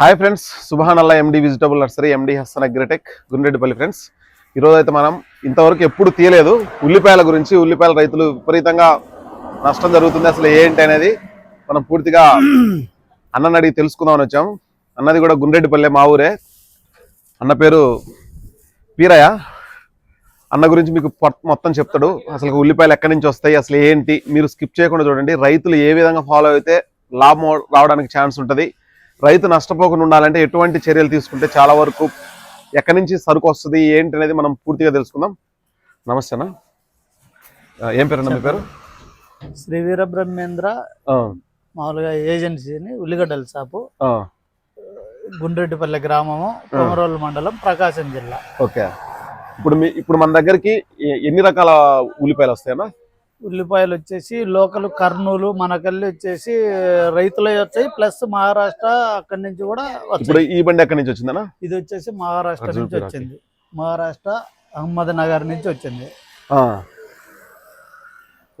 Hi friends సుభానల్లా M D vegetable nursery M D Hasan agritech Gundreddipalli friends. ఈరోజు అయితే మనం ఇంతవరకు ఎప్పుడు తీయలేదు. ఉల్లిపాయల గురించి ఉల్లిపాయల రైతులు విపరీతంగా నష్టం జరుగుతుంది అసలు ఏంటి అనేది మనం పూర్తిగా అన్నని అడిగి తెలుసుకుందామని వచ్చాం. అన్నది కూడా గుండ్రెడ్డిపల్లె మా ఊరే. అన్న పేరు పీరయ్య. అన్న గురించి మీకు మొత్తం చెప్తాడు. అసలు ఉల్లిపాయలు ఎక్కడి నుంచి వస్తాయి అసలు ఏంటి? మీరు స్కిప్ చేయకుండా చూడండి. రైతులు ఏ విధంగా ఫాలో అయితే లాభం రావడానికి ఛాన్స్ ఉంటుంది. రైతు నష్టపోకుండా ఉండాలంటే ఎటువంటి చర్యలు తీసుకుంటే చాలా వరకు ఎక్కడి నుంచి సరుకు వస్తుంది ఏంటి అనేది మనం పూర్తిగా తెలుసుకుందాం. నమస్తే అన్న. ఆ, ఏం పేరు మీ పేరు? శ్రీ వీరబ్రహ్మేంద్ర మామూలుగా ఏజెన్సీని ఉల్లిగడ్డల షాపు. గుండ్రెడ్డిపల్లి గ్రామము కొమరోలు మండలం ప్రకాశం జిల్లా. ఓకే. ఇప్పుడు మీ ఇప్పుడు మన దగ్గరికి ఎన్ని రకాల ఉల్లిపాయలు వస్తాయన్నా? ఉల్లిపాయలు వచ్చేసి లోకల్ కర్నూలు మనకల్లి వచ్చేసి రైతులే వచ్చాయి. ప్లస్ మహారాష్ట్ర అక్కడి నుంచి కూడా ఇప్పుడు ఈ బండి ఎక్కడి నుంచి వచ్చిందన్నా? ఇది వచ్చేసి మహారాష్ట్ర నుంచి. వచ్చింది. మహారాష్ట్ర అహ్మద్ నగర్ నుంచి వచ్చింది. ఆ.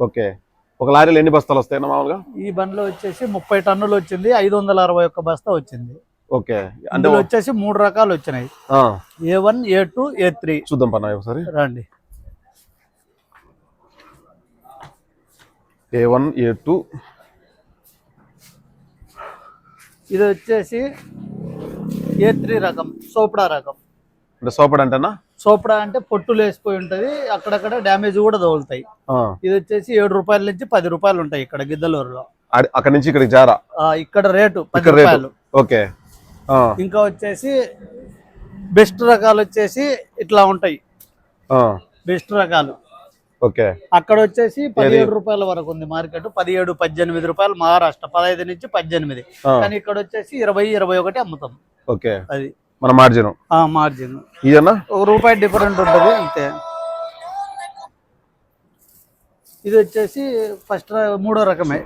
ఓకే. ఒక లారీలో ఎన్ని బస్తాలు వస్తాయన్నా మామూలుగా? ఈ బండిలో వచ్చేసి ముప్పై టన్నులు వచ్చింది. ఐదు వందల అరవై ఒక్క బస్తా వచ్చింది. ఓకే. అంటే అందులో వచ్చేసి మూడు రకాలు వచ్చినాయి. ఆ, A one A two A three. చూద్దాం పన్న ఒకసారి. రండి. ఏ వన్ ఏ టూ ఇది వచ్చేసి ఏ త్రీ రకం సోపడా రకం. అంటే సోపడ్ అంటేనా? సోపడా అంటే పొట్టులు వేసిపోయి ఉంటది అక్కడక్కడ డ్యామేజ్ కూడా తగులుతాయి. ఇది వచ్చేసి ఏడు రూపాయల నుంచి పది రూపాయలు ఉంటాయి ఇక్కడ గిద్దలూరులో. అక్కడి నుంచి ఇక్కడికి జారా? ఇక్కడ రేటు పది ఇక్కడ రూపాయలు. ఓకే. ఇంకా వచ్చేసి బెస్ట్ రకాలు వచ్చేసి ఇట్లా ఉంటాయి. బెస్ట్ రకాలు. ఓకే. అక్కడ వచ్చేసి పదిహేడు రూపాయల వరకు ఉంది మార్కెట్. పదిహేడు పద్దెనిమిది రూపాయలు మహారాష్ట్ర. పదహైదు నుంచి పద్దెనిమిది. కానీ ఇక్కడ వచ్చేసి ఇరవై ఇరవై ఒకటి అమ్ముతాం. ఓకే. అది. మన మార్జిన్ మార్జిన్ ఇదన్నా ఒక రూపాయి డిఫరెంట్ ఉంటుంది అంతే. ఇది వచ్చేసి ఫస్ట్ మూడో రకమే.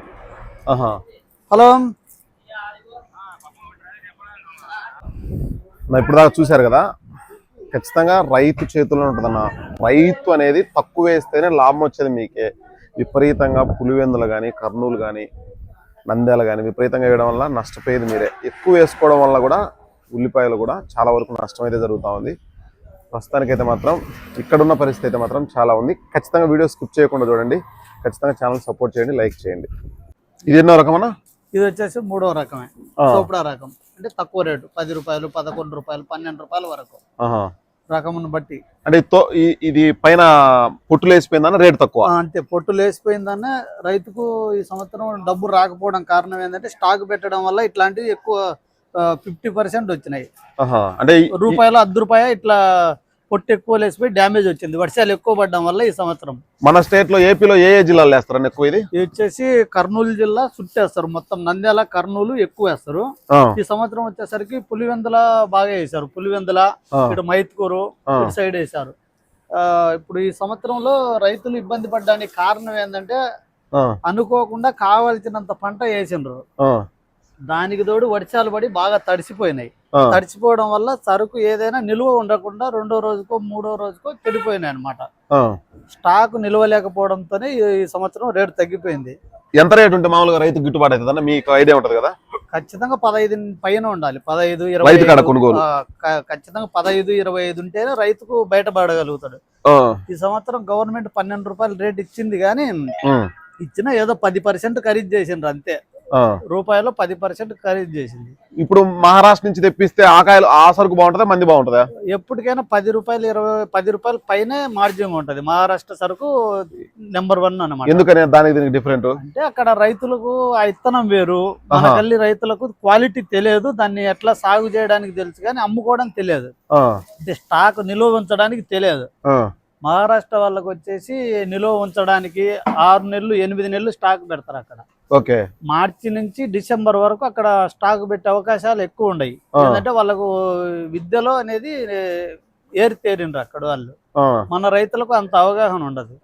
హలో? నా ఇప్పుడు దాకా చూశారు కదా? ఖచ్చితంగా రైతు చేతుల్లో ఉంటుందన్న. రైతు అనేది తక్కువ వేస్తేనే లాభం వచ్చేది మీకే. విపరీతంగా పులివెందులు కానీ కర్నూలు కానీ నంద్యాల కానీ విపరీతంగా వేయడం వల్ల నష్టపోయేది మీరే. ఎక్కువ వేసుకోవడం వల్ల కూడా ఉల్లిపాయలు కూడా చాలా వరకు నష్టం అయితే జరుగుతూ ఉంది. ప్రస్తుతానికైతే మాత్రం ఇక్కడున్న పరిస్థితి అయితే మాత్రం చాలా ఉంది. ఖచ్చితంగా వీడియో స్కిప్ చేయకుండా చూడండి. ఖచ్చితంగా ఛానల్ సపోర్ట్ చేయండి లైక్ చేయండి. ఇది ఎన్నో రకమన్నా? ఇది వచ్చేసి మూడో రకమే. సోపడా రకం. అంటే తక్కువ రేటు. పది రూపాయలు పదకొండు రూపాయలు పన్నెండు రూపాయల వరకు. రకమును బట్టి. అంటే ఇది తో- ఈ- ఇది పైన పొట్టులు వేసిపోయిందన్న రేటు తక్కువ. అంతే. పొట్టు లేసిపోయిందన్న రైతుకు ఈ సంవత్సరం డబ్బు రాకపోవడం కారణం ఏంటంటే స్టాక్ పెట్టడం వల్ల ఇట్లాంటివి ఎక్కువ ఫిఫ్టీ పర్సెంట్ వచ్చినాయి. అంటే రూపాయలు అర్ధ రూపాయ ఇట్లా పొట్టు ఎక్కువ లేసిపోయి డ్యామేజ్ వచ్చింది. వర్షాలు ఎక్కువ పడడం వల్ల ఈ సంవత్సరం. మన స్టేట్లో ఏపీలో ఏ ఏ జిల్లాలు వేస్తారని ఎక్కువ ఇది? ఇది వచ్చేసి కర్నూలు జిల్లా చుట్టేస్తారు. మొత్తం నంద్యాల కర్నూలు ఎక్కువ వేస్తారు. ఈ సంవత్సరం వచ్చేసరికి పులివెందుల బాగా వేశారు. పులివెందుల ఇటు మైత్కూరు. ఇటు సైడ్ వేశారు. ఆ, ఇప్పుడు ఈ సంవత్సరంలో రైతులు ఇబ్బంది పడడానికి కారణం ఏంటంటే అనుకోకుండా కావాల్సినంత పంట వేసిండ్రు. దానికి తోడు వర్షాలు పడి బాగా తడిసిపోయినాయి. ఆ, తడిసిపోవడం వల్ల సరుకు ఏదైనా నిల్వ ఉండకుండా రెండో రోజుకో మూడో రోజుకో చెడిపోయినాయి అనమాట. స్టాక్ నిల్వలేకపోవడంతోనే ఈ ఈ సంవత్సరం రేటు తగ్గిపోయింది. ఎంత రేట్ ఉంటే మామూలుగా రైతు గిట్టుబాటు అవుతుందన్న మీకు ఐడియా ఉంటది కదా? ఖచ్చితంగా పదహైదు పైన ఉండాలి. పదహైదు ఇరవై కొనుగోలు. ఖచ్చితంగా పదహైదు ఇరవై ఐదు ఉంటేనే రైతుకు బయటపడగలుగుతాడు. ఈ సంవత్సరం గవర్నమెంట్ పన్నెండు రూపాయలు రేట్ ఇచ్చింది కానీ ఇచ్చిన ఏదో పది పర్సెంట్ ఖరీదు చేసిండ్రు అంతే. రూపాయలు పది పర్సెంట్ ఖరీదు చేసింది. ఇప్పుడు మహారాష్ట్ర నుంచి తెప్పిస్తే ఆ కాయలు ఆ సరుకు బాగుంటుందా మంది బాగుంటుందా? ఎప్పటికైనా పది రూపాయలు ఇరవై పది రూపాయలు పైనే మార్జిన్ ఉంటది. మహారాష్ట్ర సరుకు నెంబర్ వన్ అన్నమాట. ఎందుకని? దానికి దీనికి డిఫరెంట్ అంటే అక్కడ రైతులకు ఆ ఇత్తనం వేరు. మనకల్లి రైతులకు క్వాలిటీ తెలియదు. దాన్ని ఎట్లా సాగు చేయడానికి తెలుసు కానీ అమ్ముకోవడం తెలియదు. అంటే స్టాక్ నిల్వ ఉంచడానికి తెలియదు. మహారాష్ట్ర వాళ్ళకి వచ్చేసి నిల్వ ఉంచడానికి ఆరు నెలలు ఎనిమిది నెలలు స్టాక్ పెడతారు అక్కడ. ఓకే. మార్చి నుంచి డిసెంబర్ వరకు అక్కడ స్టాక్ పెట్టే అవకాశాలు ఎక్కువ ఉన్నాయి. ఎందుకంటే వాళ్ళకు విద్యలో అనేది ఏరి తేరిండ్రు అక్కడ వాళ్ళు. మన రైతులకు అంత అవగాహన ఉండదు.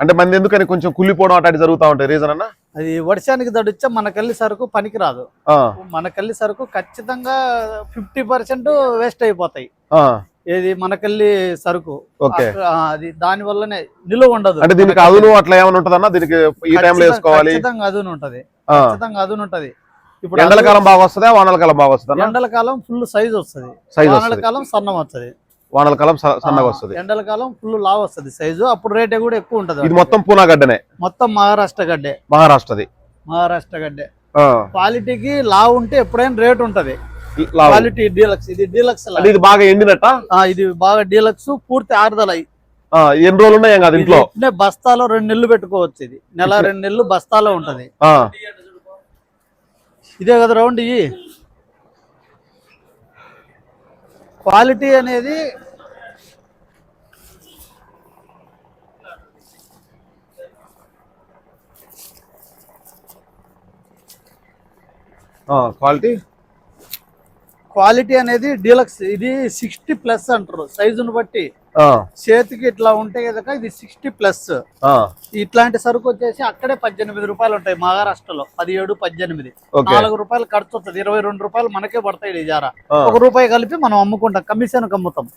అంటే మంది ఎందుకని కొంచెం కుళ్ళిపోవడం అటు జరుగుతూ ఉంటాయి? రీజన్ అన్న? అది వర్షానికి దడిచ్చా మనకెళ్ళి సరుకు పనికిరాదు. ఆ, మనకెళ్ళి సరుకు ఖచ్చితంగా ఫిఫ్టీ పర్సెంట్ వేస్ట్ అయిపోతాయి. ఏది మనకెళ్ళి సరుకు. అది దాని వల్లనే నిలువ ఉండదు. అంటే దీనికి అదును అట్లా ఏమైనా ఉంటదన్నా? దీనికి ఈ టైంలో వేసుకోవాలి. ఖచ్చితంగా అదును ఉంటది. ఖచ్చితంగా అదును ఉంటది. ఇప్పుడు ఎండల కాలం బాగా వస్తుందా? వానల కాలం బాగా వస్తుందా? ఎండల కాలం ఫుల్ సైజ్ వస్తుంది. సైజ్ వానల వస్తుంది. కాలం సన్నం వస్తుంది. వానల కాలం సన్నగా వస్తుంది. ఎండల కాలం ఫుల్ లావ్ వస్తుంది సైజు అప్పుడు రేటే కూడా ఎక్కువ ఉంటది ఇది మొత్తం పూనా గడ్డనే? మొత్తం మహారాష్ట్ర గడ్డే. మహారాష్ట్రది. మహారాష్ట్ర గడ్డే. క్వాలిటీకి లావ్ ఉంటే ఎప్పుడైనా రేట్ ఉంటది. క్వాలిటీ డీలక్స్ ఇది డీలక్స్ ఇది బాగా ఎండినట్ట? ఇది బాగా డీలక్స్ పూర్తి ఆరుదల. ఆ, ఎన్ని రోజులు ఉన్నాయి కాదు ఇంట్లో? బస్తాలో రెండు నెలలు పెట్టుకోవచ్చు ఇది. నెల రెండు నెలలు బస్తాలో ఉంటది. ఇదే కదా రౌండ్ ఇవి. క్వాలిటీ అనేది క్వాలిటీ? క్వాలిటీ అనేది డీలక్స్ ఇది సిక్స్టీ ప్లస్ అంటారు. సైజును బట్టి. చేతికి ఇట్లా ఉంటే కనుక ఇది సిక్స్టీ ప్లస్. ఇట్లాంటి సరుకు వచ్చేసి అక్కడే పద్దెనిమిది రూపాయలు ఉంటాయి మహారాష్ట్రలో. పదిహేడు పద్దెనిమిది. నాలుగు రూపాయలు ఖర్చు వస్తుంది. ఇరవై రెండు రూపాయలు మనకే పడతాయి ఈ జారా. ఒక రూపాయి కలిపి మనం అమ్ముకుంటాం కమిషన్ అమ్ముతాం.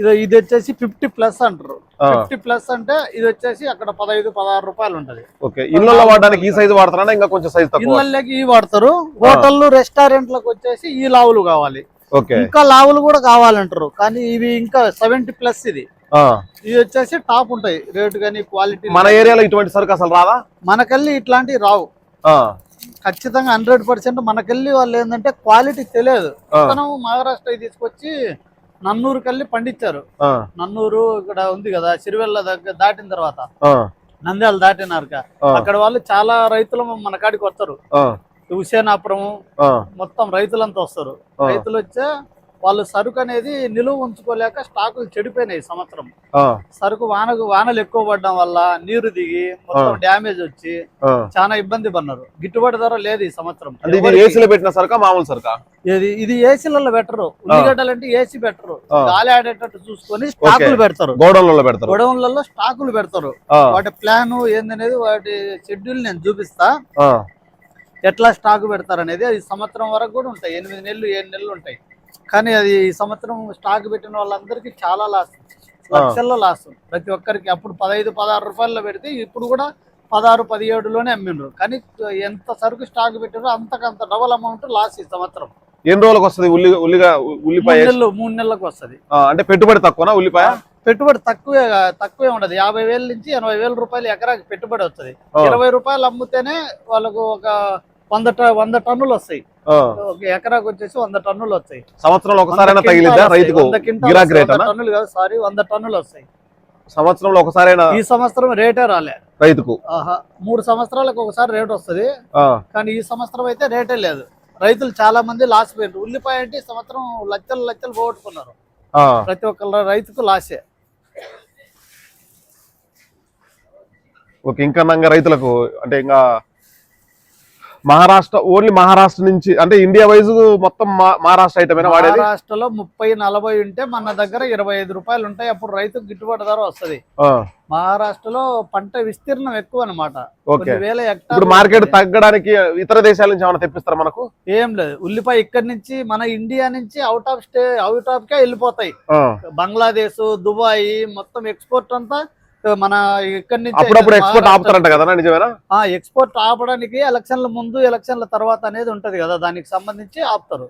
ఇది ఇది వచ్చేసి ఫిఫ్టీ ప్లస్ అంటారు. ఫిఫ్టీ ప్లస్ అంటే ఇది వచ్చేసి అక్కడ పదహైదు పదహారు రూపాయలు ఉంటది. ఓకే. ఇళ్ళలో వాడడానికి ఈ సైజు వాడతారా? ఇంకా కొంచెం సైజు ఇళ్ళకి ఈ వాడతారు. హోటళ్ళు రెస్టారెంట్లకు వచ్చేసి ఈ లావులు కావాలి. ఓకే. ఇంకా లావులు కూడా కావాలంటారు. కానీ ఇవి ఇంకా సెవెంటీ ప్లస్ ఇది. ఇవి వచ్చేసి టాప్ ఉంటాయి. రేటు కానీ క్వాలిటీ మన ఏరియాలో ఇటువంటి సరుకు అసలు రాదా? మనకెళ్ళి ఇట్లాంటివి రావు. ఖచ్చితంగా హండ్రెడ్ పర్సెంట్ మనకెళ్ళి వాళ్ళు ఏంటంటే క్వాలిటీ తెలియదు. మనం మహారాష్ట్ర తీసుకొచ్చి నన్నూరు కల్లి పండించారు నన్నూరు ఇక్కడ ఉంది కదా సిరివెల్ల దగ్గర దాటిన తర్వాత. నంద్యాల దాటినారుక. ఆ, అక్కడ వాళ్ళు చాలా రైతులు మన కాడికి వస్తారు. హుసేనాపురం మొత్తం రైతులంతా వస్తారు. రైతులు వచ్చే వాళ్ళు సరుకు అనేది నిలువ ఉంచుకోలేక స్టాకులు చెడిపోయినాయి సంవత్సరం. సరుకు వానకు వానలు ఎక్కువ పడడం వల్ల నీరు దిగి మొత్తం డ్యామేజ్ వచ్చి. చాలా ఇబ్బంది పడినారు గిట్టుబాటు ధర లేదు ఈ సంవత్సరం. ఏసీలో పెట్టిన సరుకా మామూలు సరుకా? ఇది ఇది ఏసీలలో పెట్టరు. ఉల్లిగడ్డలు అంటే ఏసీ పెట్టరు. గాలి ఆడేటట్టు చూసుకొని స్టాకులు పెడతారు. గోడౌన్లలో పెడతారు. గొడవలలో స్టాకులు పెడతారు. వాటి ప్లాన్ ఏందనేది వాటి షెడ్యూల్ నేను చూపిస్తా. ఎట్లా స్టాక్ పెడతారు అనేది అది సంవత్సరం వరకు కూడా ఉంటాయి. ఎనిమిది నెలలు ఏడు నెలలు ఉంటాయి. కానీ అది ఈ సంవత్సరం స్టాక్ పెట్టిన వాళ్ళందరికీ చాలా లాస్ లక్షల్లో లాస్ ప్రతి ఒక్కరికి అప్పుడు పదహైదు పదహారు రూపాయల్లో పెడితే ఇప్పుడు కూడా పదహారు పదిహేడులోనే అమ్మిండ్రు. కానీ ఎంత సరుకు స్టాక్ పెట్టారో అంతకంత డబల్ అమౌంట్ లాస్ ఈ సంవత్సరం. ఎన్ని రోజులకు వస్తుంది? ఉల్లి ఉల్లిగా ఉల్లిపాయ మూడు నెలలు మూడు నెలలకు వస్తది. అంటే పెట్టుబడి తక్కువనా ఉల్లిపాయ? పెట్టుబడి తక్కువే తక్కువే ఉండదు. యాభై వేల నుంచి ఎనభై వేల రూపాయలు ఎకరాకి పెట్టుబడి వస్తుంది. ఇరవై రూపాయలు అమ్మితేనే వాళ్ళకు ఒక వంద ట- వంద టన్నులు వస్తాయి. ఒక ఎకరాకు వచ్చేసి వంద టన్నులు వస్తాయి. సంవత్సరంలో ఒకసారైనా తగిలిద్దా రైతుకు? గిరాకీ రేట్ టన్నులు కాదు సారీ వంద టన్నులు వస్తాయి. సంవత్సరంలో ఒకసారైనా? ఈ సంవత్సరం రేటే రాలే. రైతుకు? ఆహా మూడు సంవత్సరాలకు ఒకసారి రేట్ వస్తది. కానీ ఈ సంవత్సరం అయితే రేటే లేదు. రైతులు చాలా మంది లాస్ పోయినారు ఉల్లిపాయ అంటే సంవత్సరం లక్షలు లక్షలు పోగొట్టుకున్నారు. ప్రతి ఒక్క రైతుకు లాసే ఓకే ఇంకా నంగా రైతులకు అంటే ఇంకా మహారాష్ట్ర ఓన్లీ మహారాష్ట్ర నుంచి అంటే ఇండియా వైజ్ మొత్తం మహారాష్ట్ర ఐటమేనా వాడేది? మహారాష్ట్రలో ముప్పై నలభై ఉంటే మన దగ్గర ఇరవై ఐదు రూపాయలు ఉంటాయి. అప్పుడు రైతుకు గిట్టుబాటు ధర వస్తది. మహారాష్ట్రలో పంట విస్తీర్ణం ఎక్కువ అనమాట ఇప్పుడు మార్కెట్. తగ్గడానికి ఇతర దేశాల నుంచి ఏమైనా తెప్పిస్తారా మనకు? ఏం లేదు. ఉల్లిపాయ ఇక్కడ నుంచి మన ఇండియా నుంచి out of state out of కే వెళ్ళిపోతాయి. బంగ్లాదేశ్ దుబాయ్ మొత్తం ఎక్స్పోర్ట్ అంతా మన ఇక్కడ నుంచి అప్పుడప్పుడు ఎక్స్పోర్ట్ ఆపుతారంట కదా నిజమేనా? ఎక్స్పోర్ట్ ఆపడానికి ఎలక్షన్ల ముందు ఎలక్షన్ల తర్వాత అనేది ఉంటది కదా దానికి సంబంధించి ఆపుతారు.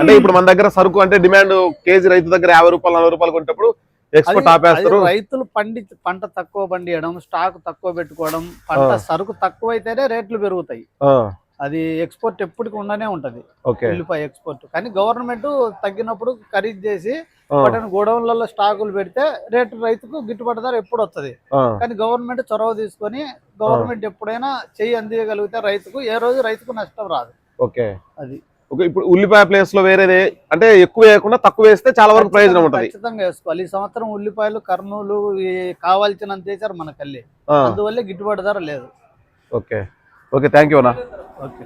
అంటే ఇప్పుడు మన దగ్గర సరుకు అంటే డిమాండ్ కేజీ రైతు దగ్గర యాభై రూపాయలు నలభై రూపాయలు కొట్టేప్పుడు ఎక్స్పోర్ట్ ఆపేస్తారు. రైతులు పండి పంట తక్కువ పండియడం స్టాక్ తక్కువ పెట్టుకోవడం పంట. సరుకు తక్కువ అయితేనే రేట్లు పెరుగుతాయి. అది ఎక్స్పోర్ట్ ఎప్పటికి ఉండనే ఉంటది. ఓకే. ఉల్లిపాయ ఎక్స్పోర్ట్ కానీ గవర్నమెంట్ తగ్గినప్పుడు ఖరీదు చేసి ఆ, వాటిని గోడౌన్లలో స్టాకులు పెడితే రేటు రైతుకు గిట్టుబాటు ధర ఎప్పుడు వస్తుంది. కానీ గవర్నమెంట్ చొరవ తీసుకొని గవర్నమెంట్ ఎప్పుడైనా చెయ్యి అందియగలిగితే రైతుకు ఏ రోజు రైతుకు నష్టం రాదు. ఓకే. అది. ఓకే ఇప్పుడు ఉల్లిపాయ ప్లేస్లో వేరేది అంటే ఎక్కువ వేయకుండా తక్కువ వేస్తే చాలా వరకు ప్రయోజనం ఉంటది. ఖచ్చితంగా వేసుకోవాలి. ఈ సంవత్సరం ఉల్లిపాయలు కర్నూలు కావాల్సినంత వేసారు మన కల్లి. ఆ, అందువల్లే గిట్టుబాటు ధర లేదు. ఓకే. ఓకే థ్యాంక్ యూ అన్నా ఓకే